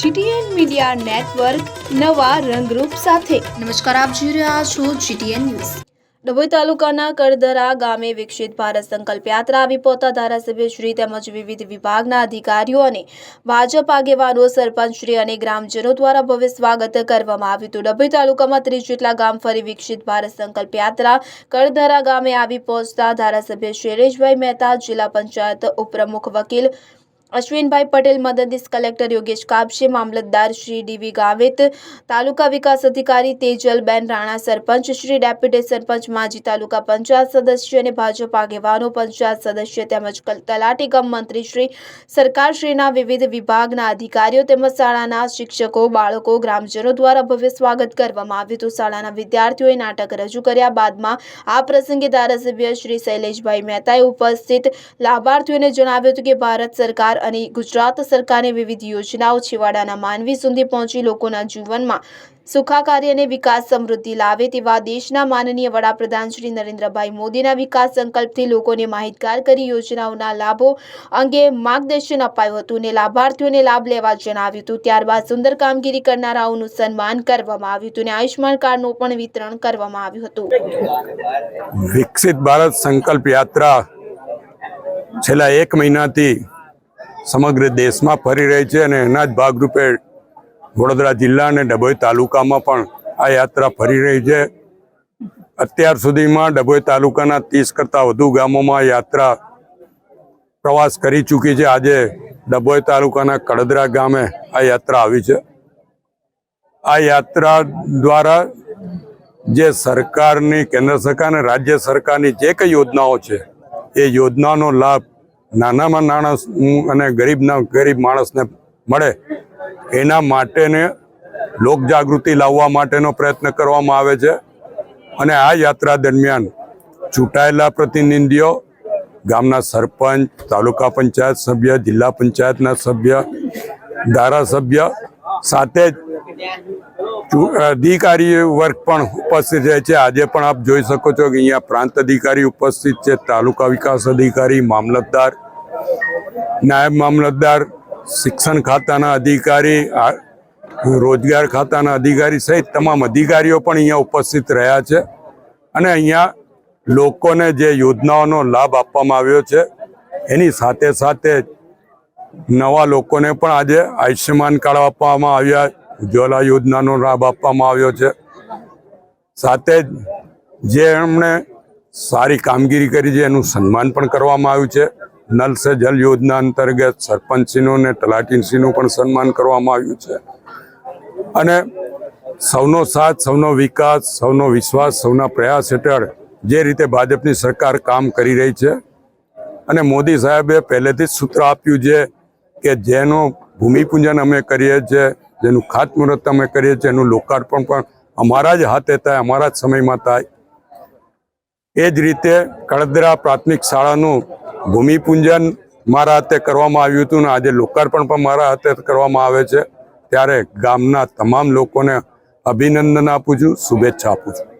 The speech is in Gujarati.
જીટીએન મીડિયા નેટવર્ક નવા રંગરૂપ સાથે. નમસ્કાર આપ જોઈ રહ્યા છો જીટીએન ન્યૂઝ. ડભોઈ તાલુકાના કરદરા ગામે વિકસિત ભારત સંકલ્પ યાત્રા આવી પહોંચતા ધારાસભ્ય શ્રી તેમજ વિવિધ વિભાગના અધિકારીઓ અને ભાજપ આગેવાનો સરપંચ શ્રી અને ગ્રામજનો દ્વારા ભવ્ય સ્વાગત કરવામાં આવ્યું હતું. ડભોઈ તાલુકામાં ત્રીસ જેટલા ગામ ફરી વિકસિત ભારત સંકલ્પ યાત્રા કરદરા ગામે આવી પહોંચતા ધારાસભ્ય શૈલેષભાઈ મહેતા જિલ્લા પંચાયત ઉપપ્રમુખ વકીલ અશ્વિનભાઈ પટેલ, મદદનીશ કલેક્ટર યોગેશ કાપશે, મામલતદાર શ્રી ડીવી ગાવિત, તાલુકા વિકાસ અધિકારી તેજલબેન રાણા સરપંચ, શ્રી ડેપ્યુટી સરપંચ માજી તાલુકા પંચાયત સદસ્ય અને ભાજપ આગેવાનો, પંચાયત સદસ્ય તેમજ તલાટી ગમ મંત્રી શ્રી, સરકારશ્રીના વિવિધ વિભાગના અધિકારીઓ તેમજ શાળાના શિક્ષકો, બાળકો, ગ્રામજનો દ્વારા ભવ્ય સ્વાગત કરવામાં આવ્યું હતું. શાળાના વિદ્યાર્થીઓએ નાટક રજૂ કર્યા. બાદમાં આ પ્રસંગે ધારાસભ્ય શ્રી શૈલેષભાઈ મહેતાએ ઉપસ્થિત લાભાર્થીઓને જણાવ્યું હતું કે ભારત સરકાર અને ગુજરાત સરકારની વિવિધ યોજનાઓ છેવાડાના માનવી સુધી પહોંચી લોકોના જીવનમાં સુખાકારી અને વિકાસ સમૃદ્ધિ લાવે તેવા દેશના માનનીય વડાપ્રધાન શ્રી નરેન્દ્રભાઈ મોદીના વિકાસ સંકલ્પથી લોકોને માહિતગાર કરી યોજનાઓના લાભો અંગે માર્ગદર્શન અપાયું હતું અને લાભાર્થીઓને લાભ લેવા જણાવ્યું હતું. ત્યારબાદ સુંદર કામગીરી કરનારાઓનું સન્માન કરવામાં આવ્યું હતું અને આયુષ્માન કાર્ડનું પણ વિતરણ કરવામાં આવ્યું હતું. વિકસિત ભારત સંકલ્પ યાત્રા છેલ્લા એક મહિનાથી સમગ્ર દેશમાં ફરી રહી છે અને એના જ ભાગરૂપે વડોદરા જિલ્લા અને ડભોઈ તાલુકામાં પણ આ યાત્રા ફરી રહી છે. અત્યાર સુધીમાં ડભોઈ તાલુકાના ત્રીસ કરતાં વધુ ગામોમાં યાત્રા પ્રવાસ કરી ચૂકી છે. આજે ડભોઈ તાલુકાના કડદરા ગામે આ યાત્રા આવી છે. આ યાત્રા દ્વારા જે સરકારની, કેન્દ્ર સરકાર અને રાજ્ય સરકારની જે કંઈ યોજનાઓ છે, એ યોજનાનો લાભ નાનામાં નાના અને ગરીબના ગરીબ માણસને મળે, એના માટેને લોકજાગૃતિ લાવવા માટેનો પ્રયત્ન કરવામાં આવે છે. અને આ યાત્રા દરમિયાન ચૂંટાયેલા પ્રતિનિધિઓ, ગામના સરપંચ, તાલુકા પંચાયત સભ્ય, જિલ્લા પંચાયતના સભ્ય, ધારાસભ્ય સાથે જ અધિકારી વર્ગ પણ ઉપસ્થિત રહે છે. આજે પણ આપ જોઈ શકો છો કે અહીંયા પ્રાંત અધિકારી ઉપસ્થિત છે, તાલુકા વિકાસ અધિકારી, મામલતદાર નાયબ મામલતદાર શિક્ષણ ખાતાના અધિકારી રોજગાર ખાતાના અધિકારી સહિત તમામ અધિકારીઓ પણ અહીંયા ઉપસ્થિત રહ્યા છે. અને અહીંયા લોકોને જે યોજનાઓનો લાભ આપવામાં આવ્યો છે, એની સાથે સાથે નવા લોકોને પણ આજે આયુષ્યમાન કાર્ડ આપવામાં આવ્યા, ઉજ્જવલા યોજનાનો લાભ આપવામાં આવ્યો છે. સાથે જ જે એમણે સારી કામગીરી કરી છે, એનું સન્માન પણ કરવામાં આવ્યું છે. નલ સે જલ યોજના અંતર્ગત સરપંચશ્રીનું ને તલાટીશ્રીનું પણ સન્માન કરવામાં આવ્યું છે. અને સૌનો સાથ, સૌનો વિકાસ, સૌનો વિશ્વાસ, સૌના પ્રયાસ હેઠળ જે રીતે ભાજપની સરકાર કામ કરી રહી છે અને મોદી સાહેબે પહેલેથી જ સૂત્ર આપ્યું છે કે જેનું ભૂમિપૂજન અમે કરીએ છીએ, જેનું ખાતમુહૂર્ત અમે કરીએ છીએ, એનું લોકાર્પણ પણ અમારા જ હાથે થાય, અમારા જ સમયમાં થાય. એ જ રીતે કડદરા પ્રાથમિક શાળાનું ભૂમિપૂજન મારા હાથે કરવામાં આવ્યું હતું ને આજે લોકાર્પણ પણ મારા હાથે કરવામાં આવે છે. ત્યારે ગામના તમામ લોકોને અભિનંદન આપું છું, શુભેચ્છા આપું છું.